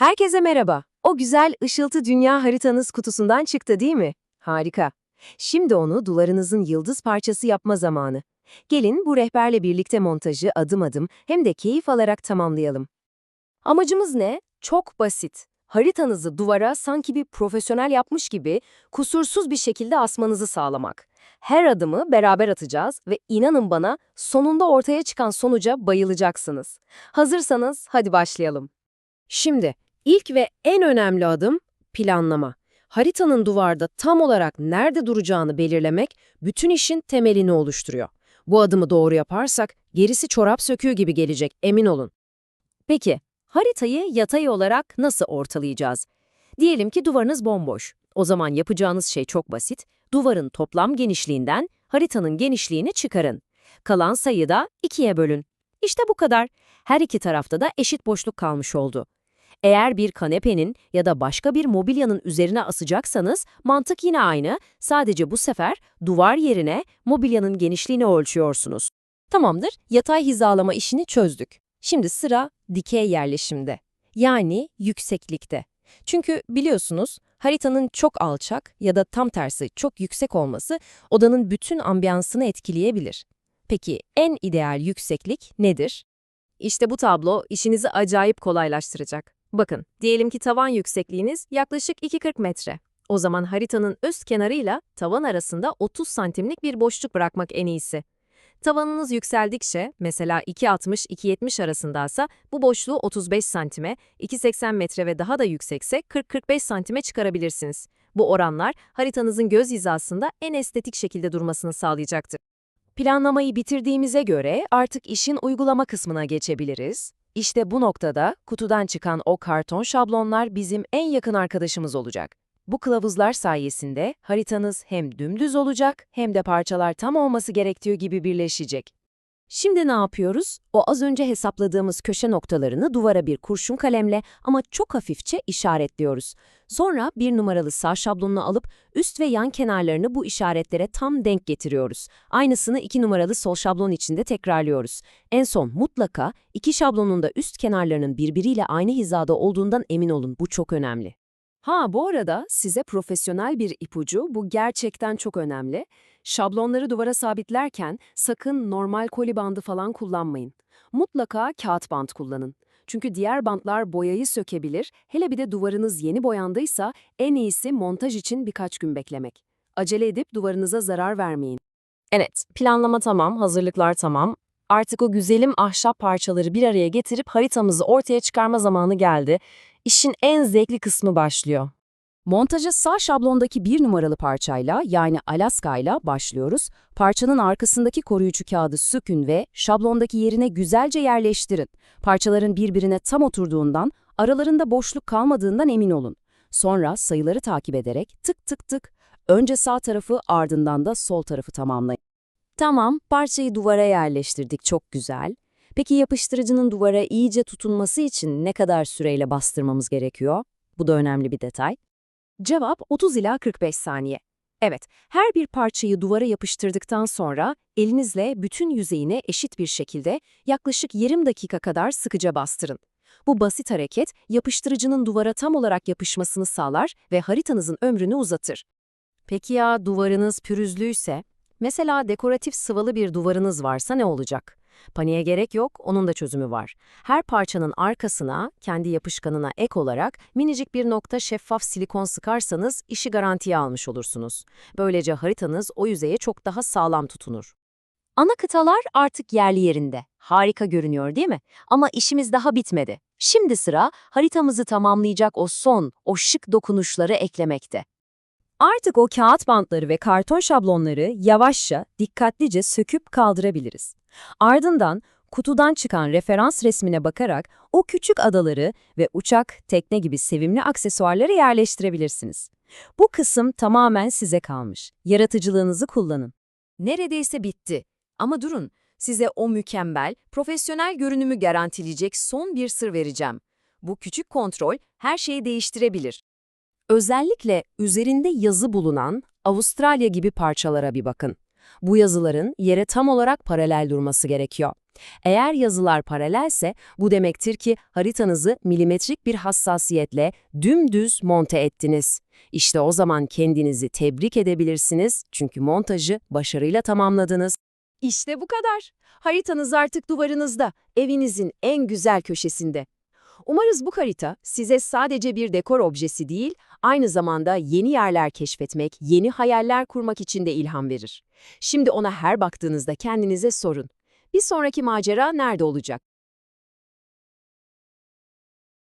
Herkese merhaba. O güzel ışıltı dünya haritanız kutusundan çıktı değil mi? Harika. Şimdi onu duvarınızın yıldız parçası yapma zamanı. Gelin bu rehberle birlikte montajı adım adım hem de keyif alarak tamamlayalım. Amacımız ne? Çok basit. Haritanızı duvara sanki bir profesyonel yapmış gibi kusursuz bir şekilde asmanızı sağlamak. Her adımı beraber atacağız ve inanın bana sonunda ortaya çıkan sonuca bayılacaksınız. Hazırsanız hadi başlayalım. Şimdi ilk ve en önemli adım planlama. Haritanın duvarda tam olarak nerede duracağını belirlemek bütün işin temelini oluşturuyor. Bu adımı doğru yaparsak gerisi çorap söküğü gibi gelecek emin olun. Peki haritayı yatay olarak nasıl ortalayacağız? Diyelim ki duvarınız bomboş. O zaman yapacağınız şey çok basit. Duvarın toplam genişliğinden haritanın genişliğini çıkarın. Kalan sayıyı da ikiye bölün. İşte bu kadar. Her iki tarafta da eşit boşluk kalmış oldu. Eğer bir kanepenin ya da başka bir mobilyanın üzerine asacaksanız mantık yine aynı. Sadece bu sefer duvar yerine mobilyanın genişliğini ölçüyorsunuz. Tamamdır, yatay hizalama işini çözdük. Şimdi sıra dikey yerleşimde. Yani yükseklikte. Çünkü biliyorsunuz haritanın çok alçak ya da tam tersi çok yüksek olması odanın bütün ambiyansını etkileyebilir. Peki en ideal yükseklik nedir? İşte bu tablo işinizi acayip kolaylaştıracak. Bakın, diyelim ki tavan yüksekliğiniz yaklaşık 2,40 metre. O zaman haritanın üst kenarıyla tavan arasında 30 santimlik bir boşluk bırakmak en iyisi. Tavanınız yükseldikçe, mesela 2.60-2.70 arasındaysa bu boşluğu 35 santime, 2.80 metre ve daha da yüksekse 40-45 santime çıkarabilirsiniz. Bu oranlar haritanızın göz hizasında en estetik şekilde durmasını sağlayacaktır. Planlamayı bitirdiğimize göre artık işin uygulama kısmına geçebiliriz. İşte bu noktada kutudan çıkan o karton şablonlar bizim en yakın arkadaşımız olacak. Bu kılavuzlar sayesinde haritanız hem dümdüz olacak hem de parçalar tam olması gerektiği gibi birleşecek. Şimdi ne yapıyoruz? O az önce hesapladığımız köşe noktalarını duvara bir kurşun kalemle ama çok hafifçe işaretliyoruz. Sonra bir numaralı sağ şablonunu alıp üst ve yan kenarlarını bu işaretlere tam denk getiriyoruz. Aynısını iki numaralı sol şablon içinde tekrarlıyoruz. En son mutlaka iki şablonun da üst kenarlarının birbiriyle aynı hizada olduğundan emin olun. Bu çok önemli. Ha bu arada size profesyonel bir ipucu, bu gerçekten çok önemli. Şablonları duvara sabitlerken sakın normal koli bandı falan kullanmayın. Mutlaka kağıt bant kullanın. Çünkü diğer bantlar boyayı sökebilir, hele bir de duvarınız yeni boyandıysa en iyisi montaj için birkaç gün beklemek. Acele edip duvarınıza zarar vermeyin. Evet, planlama tamam, hazırlıklar tamam. Artık o güzelim ahşap parçaları bir araya getirip haritamızı ortaya çıkarma zamanı geldi. İşin en zevkli kısmı başlıyor. Montaja sağ şablondaki bir numaralı parçayla yani Alaska ile başlıyoruz. Parçanın arkasındaki koruyucu kağıdı sökün ve şablondaki yerine güzelce yerleştirin. Parçaların birbirine tam oturduğundan, aralarında boşluk kalmadığından emin olun. Sonra sayıları takip ederek tık tık tık, önce sağ tarafı ardından da sol tarafı tamamlayın. Tamam, parçayı duvara yerleştirdik, çok güzel. Peki yapıştırıcının duvara iyice tutunması için ne kadar süreyle bastırmamız gerekiyor? Bu da önemli bir detay. Cevap 30 ila 45 saniye. Evet, her bir parçayı duvara yapıştırdıktan sonra elinizle bütün yüzeyine eşit bir şekilde yaklaşık 20 dakika kadar sıkıca bastırın. Bu basit hareket yapıştırıcının duvara tam olarak yapışmasını sağlar ve haritanızın ömrünü uzatır. Peki ya duvarınız pürüzlüyse? Mesela dekoratif sıvalı bir duvarınız varsa ne olacak? Paniğe gerek yok, onun da çözümü var. Her parçanın arkasına, kendi yapışkanına ek olarak minicik bir nokta şeffaf silikon sıkarsanız işi garantiye almış olursunuz. Böylece haritanız o yüzeye çok daha sağlam tutunur. Ana kıtalar artık yerli yerinde. Harika görünüyor değil mi? Ama işimiz daha bitmedi. Şimdi sıra haritamızı tamamlayacak o son, o şık dokunuşları eklemekte. Artık o kağıt bantları ve karton şablonları yavaşça, dikkatlice söküp kaldırabiliriz. Ardından kutudan çıkan referans resmine bakarak o küçük adaları ve uçak, tekne gibi sevimli aksesuarları yerleştirebilirsiniz. Bu kısım tamamen size kalmış. Yaratıcılığınızı kullanın. Neredeyse bitti. Ama durun, size o mükemmel, profesyonel görünümü garantileyecek son bir sır vereceğim. Bu küçük kontrol her şeyi değiştirebilir. Özellikle üzerinde yazı bulunan Avustralya gibi parçalara bir bakın. Bu yazıların yere tam olarak paralel durması gerekiyor. Eğer yazılar paralelse bu demektir ki haritanızı milimetrik bir hassasiyetle dümdüz monte ettiniz. İşte o zaman kendinizi tebrik edebilirsiniz çünkü montajı başarıyla tamamladınız. İşte bu kadar. Haritanız artık duvarınızda, evinizin en güzel köşesinde. Umarız bu harita size sadece bir dekor objesi değil, aynı zamanda yeni yerler keşfetmek, yeni hayaller kurmak için de ilham verir. Şimdi ona her baktığınızda kendinize sorun. Bir sonraki macera nerede olacak?